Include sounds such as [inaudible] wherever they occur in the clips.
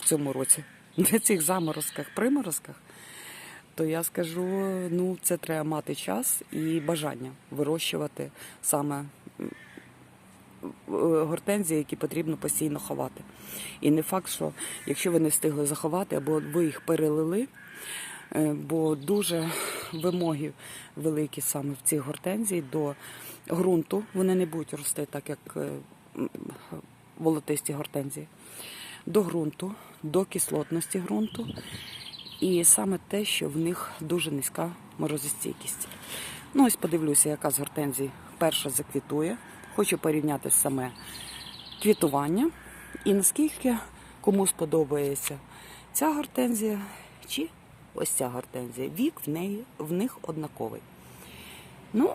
в цьому році, [laughs] на цих заморозках, приморозках, то я скажу, ну це треба мати час і бажання вирощувати саме е, гортензії, які потрібно постійно ховати. І не факт, що якщо ви не встигли заховати, або ви їх перелили, е, бо дуже вимоги великі саме в цих гортензій до ґрунту. Вони не будуть рости так, як е, волотисті гортензії. До ґрунту, до кислотності ґрунту. І саме те, що в них дуже низька морозостійкість. Ну, ось подивлюся, яка з гортензій перша заквітує. Хочу порівняти саме квітування і наскільки кому сподобається ця гортензія чи ось ця гортензія. Вік в неї в них однаковий. Ну,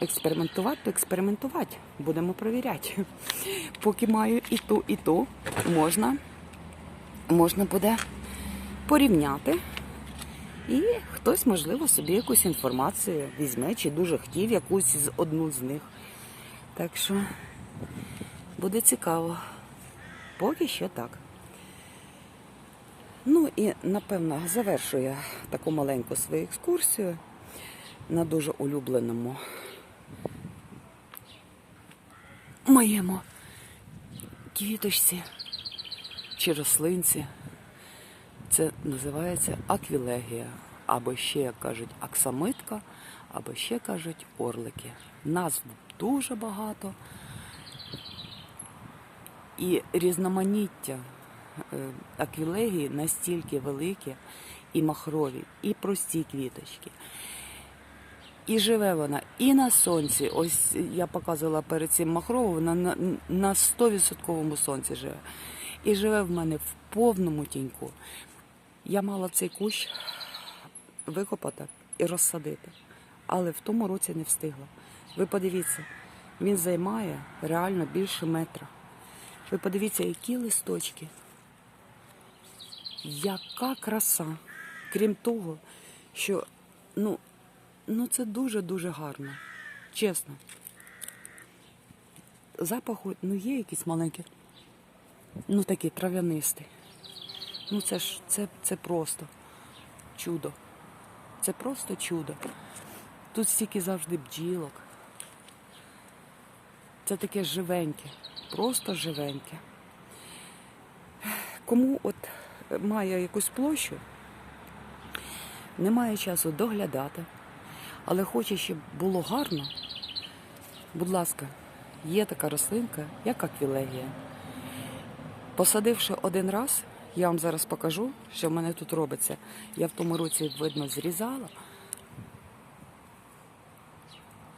експериментувати, то експериментувати. Будемо перевіряти. Поки маю і ту, і ту, можна, можна буде порівняти. І хтось, можливо, собі якусь інформацію візьме, чи дуже хотів якусь з одну з них. Так що буде цікаво. Поки що так. Ну і напевно завершую я таку маленьку свою екскурсію на дуже улюбленому моєму квіточці чи рослинці. Це називається аквілегія, або ще як кажуть аксамитка, або ще кажуть орлики. Назв дуже багато. І різноманіття е, аквілегії настільки велике, і махрові, і прості квіточки. І живе вона і на сонці. Ось я показувала перед цим махрову, вона на, на 100% сонці живе. І живе в мене в повному тіньку. Я мала цей кущ викопати і розсадити, але в тому році не встигла. Ви подивіться, він займає реально більше метра. Ви подивіться, які листочки. Яка краса. Крім того, що ну, ну це дуже-дуже гарно. Чесно. Запаху, ну є якісь маленькі, ну такий трав'янистий. Ну це ж це, це просто чудо. Це просто чудо. Тут стільки завжди бджілок. Це таке живеньке, просто живеньке. Кому от має якусь площу, немає часу доглядати, але хоче, щоб було гарно, будь ласка, є така рослинка, як аквілегія. Посадивши один раз, я вам зараз покажу, що в мене тут робиться. Я в тому році, видно, зрізала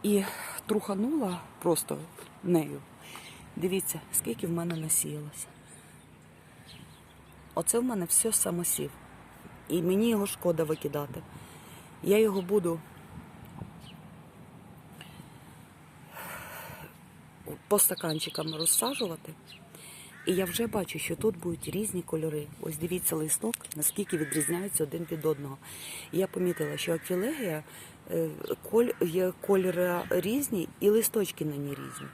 і труханула просто нею. Дивіться, скільки в мене насіялося. Оце в мене все самосів. І мені його шкода викидати. Я його буду по стаканчикам розсаджувати. І я вже бачу, що тут будуть різні кольори. Ось дивіться листок, наскільки відрізняються один від одного. Я помітила, що аквілегія е, коль, є кольори різні і листочки на ній різні.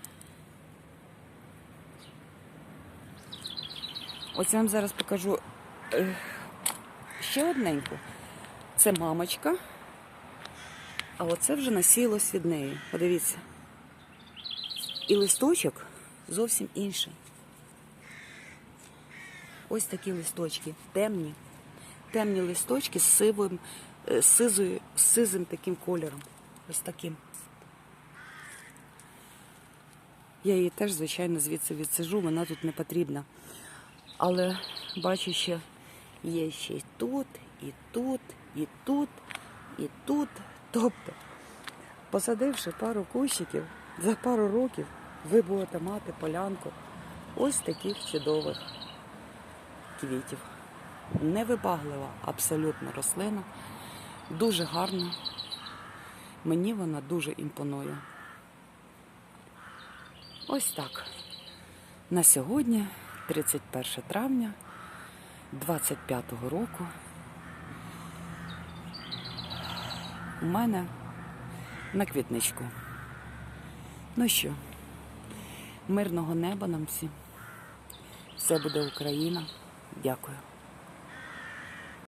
Ось я вам зараз покажу е, ще одненьку. Це мамочка, а оце вже насіялось від неї. Подивіться. І листочок зовсім інший. Ось такі листочки, темні. Темні листочки з сивим, е, з сизою, з сизим таким кольором. Ось таким. Я її теж, звичайно, звідси відсижу, вона тут не потрібна. Але бачу, що є ще й тут, і тут, і тут, і тут. Тобто, посадивши пару кущиків, за пару років ви будете мати полянку ось таких чудових квітів. Невибаглива абсолютно рослина. Дуже гарна. Мені вона дуже імпонує. Ось так. На сьогодні, 31 травня 25-го року, у мене на квітничку. Ну що, мирного неба нам всім. Все буде Україна. Дякую.